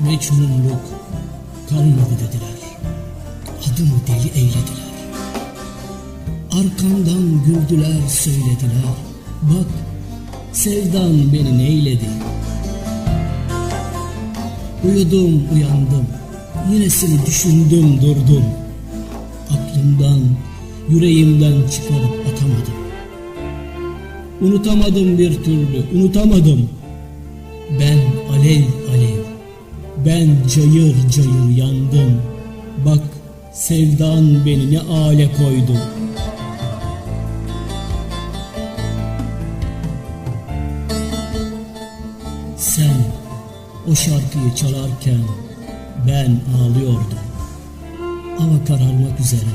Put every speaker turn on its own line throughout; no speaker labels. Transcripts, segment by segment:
Mecnunluk kalmadı dediler. Adımı deli eylediler. Arkamdan güldüler söylediler. Bak sevdan beni neyledi. Uyudum uyandım. Yine seni düşündüm durdum. Aklımdan, yüreğimden çıkarıp atamadım. Unutamadım bir türlü, unutamadım. Ben alev alev, ben cayır cayır yandım. Bak sevdan beni ne hale koydu. Sen o şarkıyı çalarken ben ağlıyordum. Hava kararmak üzere.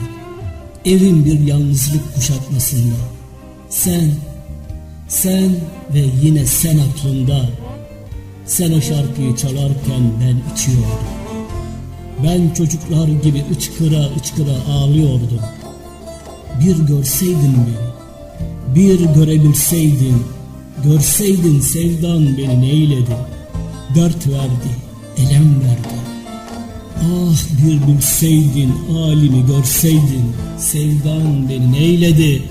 Evin bir yalnızlık kuşatmasında. Sen, sen ve yine sen aklımda. Sen o şarkıyı çalarken ben içiyordum. Ben çocuklar gibi ıçkıra ıçkıra ağlıyordum. Bir görseydin beni, bir görebilseydin, görseydin sevdan beni neyledi. Dert verdi, elem verdi. Ah bir bilseydin, halimi görseydin, sevdan beni neyledi.